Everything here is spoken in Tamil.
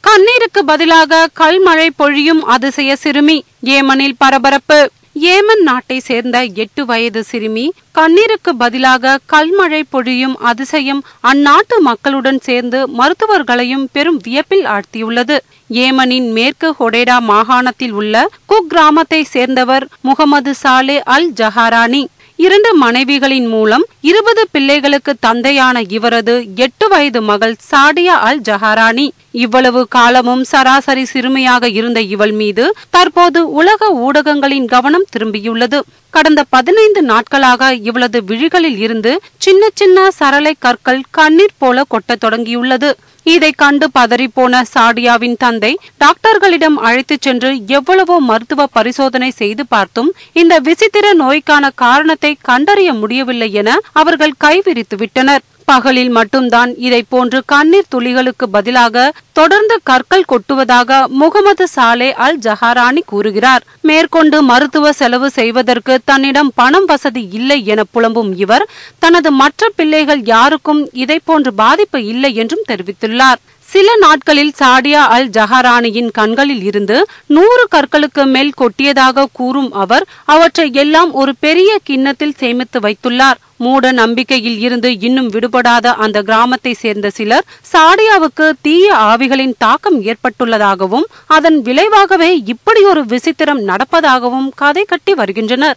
கண்ணீருக்கு பதிலாக கல்மழை பொழியும் அதிசய சிறுமி ஏமனில் பரபரப்பு. ஏமன் நாட்டை சேர்ந்த எட்டு வயது சிறுமி கண்ணீருக்கு பதிலாக கல்மழை பொழியும் அதிசயம் அந்நாட்டு மக்களுடன் சேர்ந்து மருத்துவர்களையும் பெரும் வியப்பில் ஆழ்த்தியுள்ளது. ஏமனின் மேற்கு ஹொடேடா மாகாணத்தில் உள்ள குக் கிராமத்தை சேர்ந்தவர் முகமது சாலே அல் ஜஹாரானி. இரண்டு மனைவிகளின் மூலம் இருபது பிள்ளைகளுக்கு தந்தையான இவரது எட்டு வயது மகள் சாடியா அல் ஜஹாரானி. இவ்வளவு காலமும் சராசரி சிறுமியாக இருந்த இவள் மீது தற்போது உலக ஊடகங்களின் கவனம் திரும்பியுள்ளது. கடந்த பதினைந்து நாட்களாக இவளது விழிகளில் இருந்து சின்ன சின்ன சரளை கற்கள் கண்ணீர் போல கொட்டத் தொடங்கியுள்ளது. இதை கண்டு பதறிப்போன சாடியாவின் தந்தை டாக்டர்களிடம் அழைத்துச் சென்று எவ்வளவோ மருத்துவ பரிசோதனை செய்து பார்த்தும் இந்த விசித்திர நோய்க்கான காரணத்தை கண்டறிய முடியவில்லை என அவர்கள் கைவிரித்து விட்டனர் பகலில் மட்டும்தான் இதை போன்று கண்ணீர் துளிகளுக்கு பதிலாக தொடர்ந்து கற்கள் கொட்டுவதாக முகமது சாலே அல் ஜஹாரானி கூறுகிறார். மேற்கொண்டு மருத்துவ செலவு செய்வதற்கு தன்னிடம் பணம் வசதி இல்லை என புலம்பும் இவர் தனது மற்ற பிள்ளைகள் யாருக்கும் இதை போன்று பாதிப்பு இல்லை என்றும் தெரிவித்துள்ளார். சில நாட்களில் சாடியா அல் ஜஹரானியின் கண்களில் இருந்து நூறு கற்களுக்கு மேல் கொட்டியதாக கூறும் அவர் அவற்றை எல்லாம் ஒரு பெரிய கிண்ணத்தில் சேமித்து வைத்துள்ளார். மூட நம்பிக்கையில் இருந்து இன்னும் விடுபடாத அந்த கிராமத்தை சேர்ந்த சிலர் சாடியாவுக்கு தீய ஆவிகளின் தாக்கம் ஏற்பட்டுள்ளதாகவும் அதன் விளைவாகவே இப்படி ஒரு விசித்திரம் நடப்பதாகவும் கதை கட்டி வருகின்றனர்.